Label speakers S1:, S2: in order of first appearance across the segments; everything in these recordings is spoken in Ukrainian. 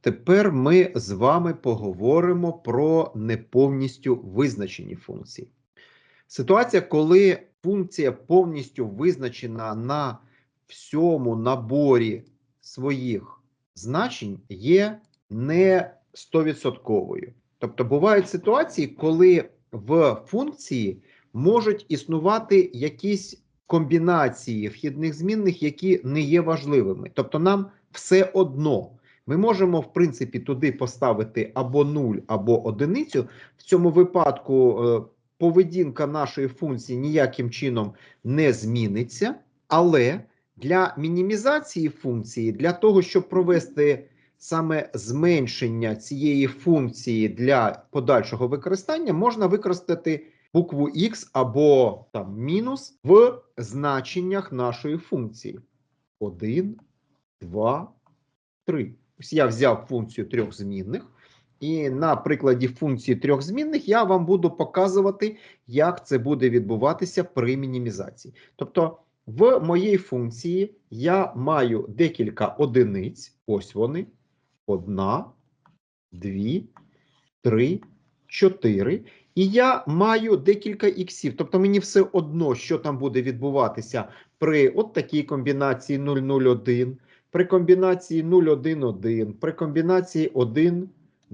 S1: Тепер ми з вами поговоримо про неповністю визначені функції. Ситуація, коли функція повністю визначена на всьому наборі своїх значень, є не 100%. Тобто бувають ситуації, коли в функції можуть існувати якісь комбінації вхідних змінних, які не є важливими. Тобто, нам все одно. Ми можемо, в принципі, туди поставити або 0, або одиницю. В цьому випадку е, поведінка нашої функції ніяким чином не зміниться, але для мінімізації функції, для того, щоб провести саме зменшення цієї функції для подальшого використання, можна використати букву X або там мінус в значеннях нашої функції. 1, 2, 3. Я взяв функцію трьох змінних, і на прикладі функції трьох змінних я вам буду показувати, як це буде відбуватися при мінімізації. Тобто, в моїй функції я маю декілька одиниць. Ось вони. Одна, дві, три, чотири. І я маю декілька іксів. Тобто мені все одно, що там буде відбуватися при от такій комбінації 001, при комбінації 011, при комбінації 1,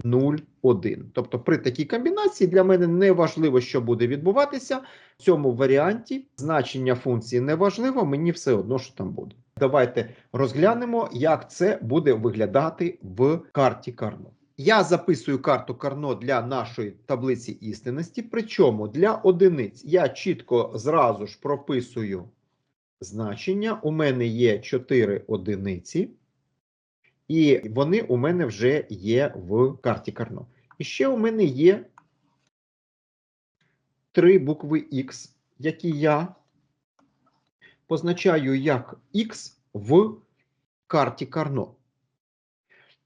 S1: 0, 1. Тобто при такій комбінації для мене не важливо, що буде відбуватися. В цьому варіанті значення функції не важливо, мені все одно, що там буде. Давайте розглянемо, як це буде виглядати в карті Карно. Я записую карту Карно для нашої таблиці істинності, причому для одиниць я чітко зразу ж прописую значення. У мене є 4 одиниці, і вони у мене вже є в карті Карно. І ще у мене є три букви X, які я позначаю як X в карті Карно.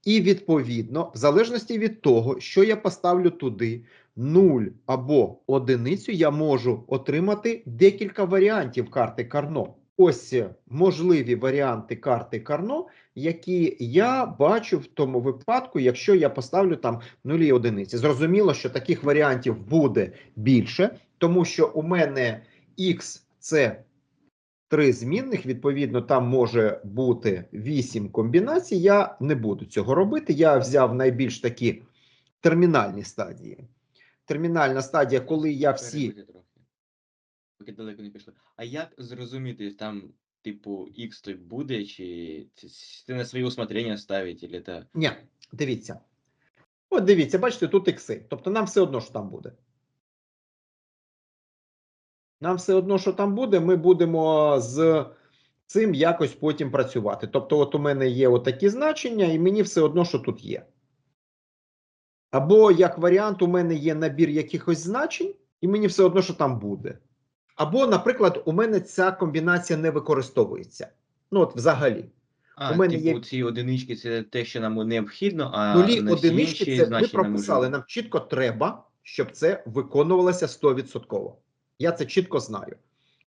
S1: І відповідно, в залежності від того, що я поставлю туди 0 або одиницю, я можу отримати декілька варіантів карти Карно. Ось можливі варіанти карти Карно, які я бачу в тому випадку, якщо я поставлю там 0 і одиниці. Зрозуміло, що таких варіантів буде більше, тому що у мене X це три змінних, відповідно, там може бути вісім комбінацій. Я не буду цього робити. Я взяв найбільш такі термінальні стадії. Термінальна стадія, коли я всі.
S2: Поки далеко не пішли. А як зрозуміти, там, типу, X той буде, чи це на своє усмотрення ставить, или це.
S1: Ні, дивіться. От дивіться, бачите, тут ікси. Тобто нам все одно, що там буде. Нам все одно, що там буде, ми будемо з цим якось потім працювати. Тобто, от у мене є отакі значення, і мені все одно, що тут є. Або, як варіант, у мене є набір якихось значень, і мені все одно, що там буде. Або, наприклад, у мене ця комбінація не використовується. Ну, от взагалі.
S2: А,
S1: У мене
S2: типу,
S1: є-
S2: ці одинички це те, що нам необхідно, а
S1: Нулі
S2: на
S1: одинички
S2: інші
S1: це ми прописали. Нам чітко треба, щоб це виконувалося 100%. Я це чітко знаю.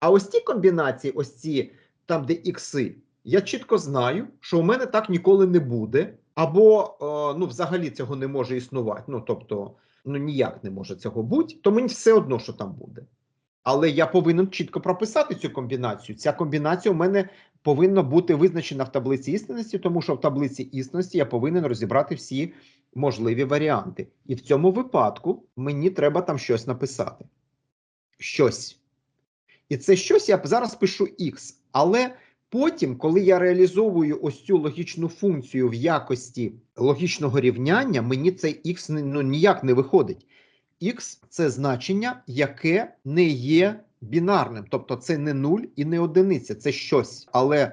S1: А ось ці комбінації, ось ці там, де ікси, я чітко знаю, що у мене так ніколи не буде, або е, ну, взагалі цього не може існувати. Ну тобто, ну ніяк не може цього бути, то мені все одно, що там буде. Але я повинен чітко прописати цю комбінацію. Ця комбінація у мене повинна бути визначена в таблиці істинності, тому що в таблиці істинності я повинен розібрати всі можливі варіанти. І в цьому випадку мені треба там щось написати. Щось. І це щось я зараз пишу X. Але потім, коли я реалізовую ось цю логічну функцію в якості логічного рівняння, мені цей не- ну, ніяк не виходить. X це значення, яке не є бінарним. Тобто це не нуль і не одиниця, це щось. Але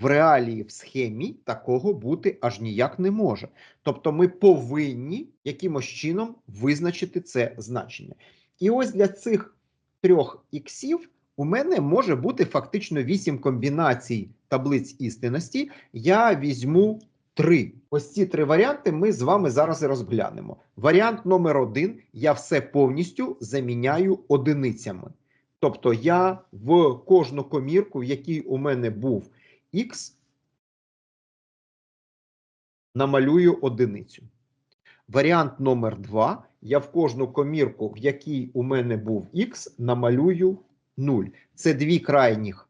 S1: в реалії в схемі такого бути аж ніяк не може. Тобто ми повинні якимось чином визначити це значення. І ось для цих трьох іксів у мене може бути фактично вісім комбінацій таблиць істинності. Я візьму три. Ось ці три варіанти ми з вами зараз і розглянемо. Варіант номер один: я все повністю заміняю одиницями. Тобто я в кожну комірку, в якій у мене був X, намалюю одиницю. Варіант номер 2. Я в кожну комірку, в якій у мене був х, намалюю 0. Це дві крайніх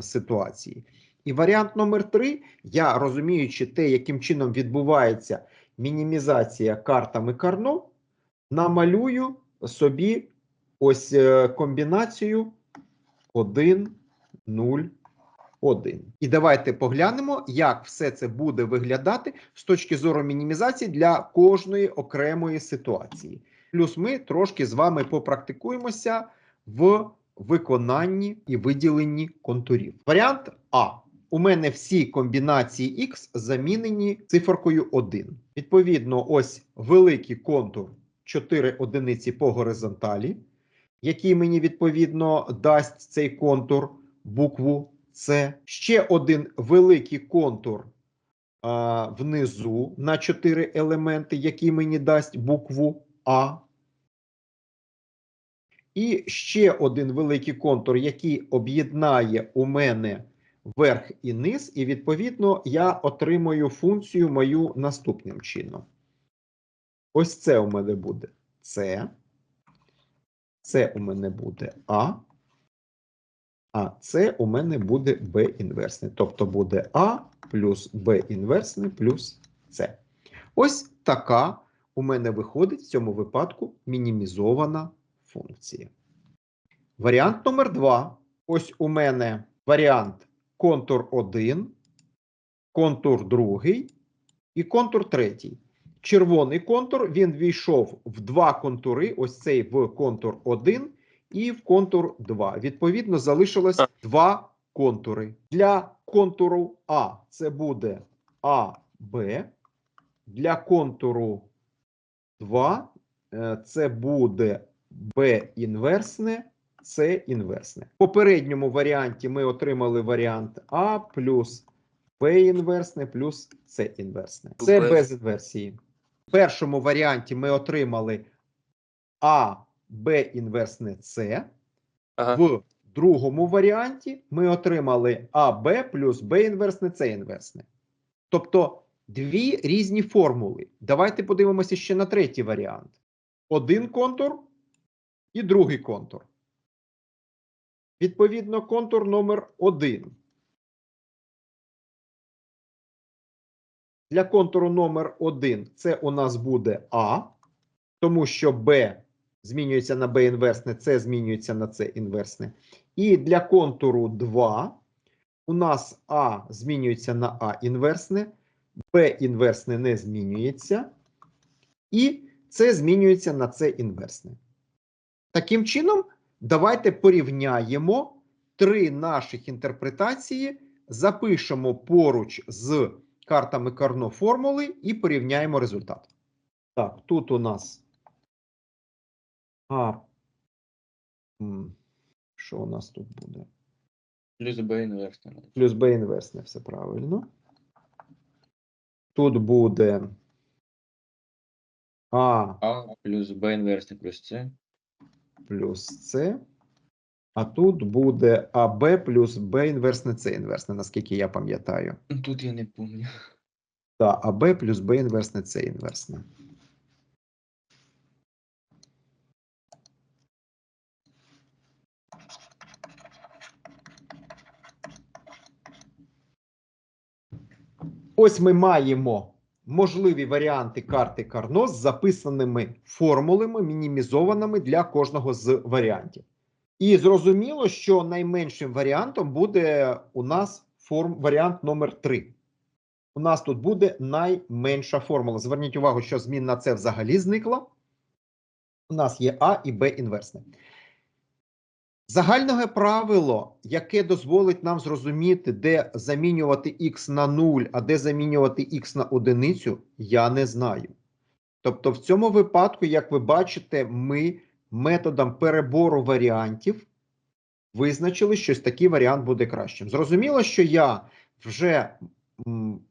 S1: ситуації. І варіант номер 3. Я розуміючи те, яким чином відбувається мінімізація картами Карно, намалюю собі ось е, комбінацію 1, 0, 1. І давайте поглянемо, як все це буде виглядати з точки зору мінімізації для кожної окремої ситуації. Плюс ми трошки з вами попрактикуємося в виконанні і виділенні контурів. Варіант А. У мене всі комбінації X замінені циферкою 1. Відповідно, ось великий контур 4 одиниці по горизонталі, який мені відповідно дасть цей контур букву С. Ще один великий контур а, внизу на 4 елементи, який мені дасть букву А. І ще один великий контур, який об'єднає у мене верх і низ, і відповідно я отримую функцію мою наступним чином. Ось це у мене буде С. Це у мене буде А. А це у мене буде Б інверсне. Тобто буде А плюс Б інверсне плюс С. Ось така у мене виходить в цьому випадку мінімізована функція. Варіант номер 2. Ось у мене варіант контур 1, контур 2 і контур 3. Червоний контур він війшов в два контури: ось цей в контур 1 і в контур 2. Відповідно, залишилось два контури. Для контуру А це буде АБ. Для контуру 2 е, це буде Б інверсне, С інверсне. В попередньому варіанті ми отримали варіант А плюс Б інверсне плюс С інверсне. Це
S3: Без.
S1: без інверсії. В першому варіанті ми отримали А, Б інверсне С.
S3: Ага.
S1: В другому варіанті ми отримали АБ плюс Б інверсне С інверсне. Тобто дві різні формули. Давайте подивимося ще на третій варіант: один контур і другий контур. Відповідно, контур номер 1. Для контуру номер 1 це у нас буде А, тому що Б змінюється на Б інверсне, С змінюється на С інверсне. І для контуру 2 у нас А змінюється на А інверсне, Б інверсне не змінюється, і С змінюється на С інверсне. Таким чином, давайте порівняємо три наших інтерпретації, запишемо поруч з картами Карно формули і порівняємо результат. Так, тут у нас А. Що у нас тут буде?
S2: Плюс Б інверсне.
S1: Плюс Б інверсне, все правильно. Тут буде А
S2: А плюс Б інверсне плюс С.
S1: плюс С. А тут буде АБ плюс Б інверсне С інверсне, наскільки я пам'ятаю.
S2: Ну, Тут я не пам'ятаю.
S1: Так, АБ плюс Б інверсне С інверсне. Ось ми маємо можливі варіанти карти Карно з записаними формулами, мінімізованими для кожного з варіантів. І зрозуміло, що найменшим варіантом буде у нас форм, варіант номер 3 у нас тут буде найменша формула. Зверніть увагу, що змінна це взагалі зникла. У нас є А і Б інверсне. Загальне правило, яке дозволить нам зрозуміти, де замінювати х на 0, а де замінювати х на одиницю, я не знаю. Тобто, в цьому випадку, як ви бачите, ми методом перебору варіантів визначили, що такий варіант буде кращим. Зрозуміло, що я вже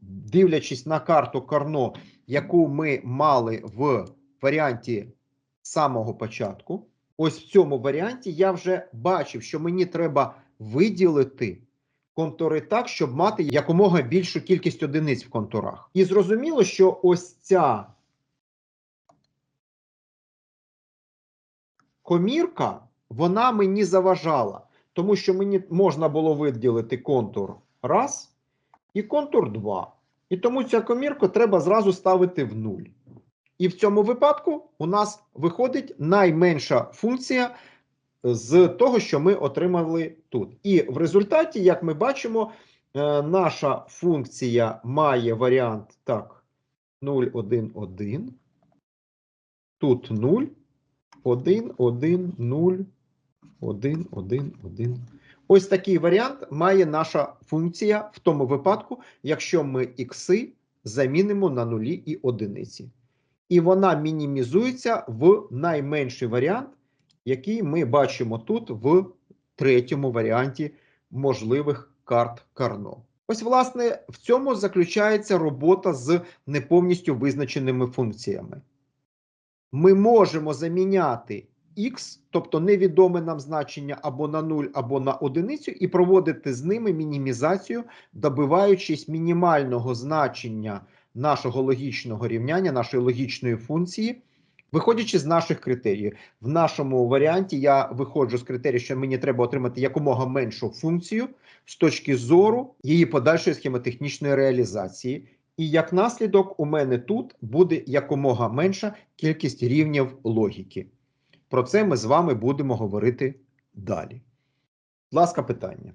S1: дивлячись на карту Карно, яку ми мали в варіанті самого початку, ось в цьому варіанті я вже бачив, що мені треба виділити контури так, щоб мати якомога більшу кількість одиниць в контурах. І зрозуміло, що ось ця комірка, вона мені заважала, тому що мені можна було виділити контур раз і контур 2. І тому цю комірку треба зразу ставити в нуль. І в цьому випадку у нас виходить найменша функція з того, що ми отримали тут. І в результаті, як ми бачимо, е, наша функція має варіант так, 0, 1, 1. Тут 0, 1, 1, 0, 1, 1, 1. Ось такий варіант має наша функція в тому випадку, якщо ми ікси замінимо на нулі і одиниці. І вона мінімізується в найменший варіант, який ми бачимо тут в третьому варіанті можливих карт Карно. Ось, власне, в цьому заключається робота з неповністю визначеними функціями. Ми можемо заміняти x, тобто невідоме нам значення або на 0, або на одиницю, і проводити з ними мінімізацію, добиваючись мінімального значення нашого логічного рівняння, нашої логічної функції, виходячи з наших критеріїв. В нашому варіанті я виходжу з критерію, що мені треба отримати якомога меншу функцію з точки зору її подальшої схемотехнічної реалізації. І як наслідок, у мене тут буде якомога менша кількість рівнів логіки. Про це ми з вами будемо говорити далі. Будь ласка, питання.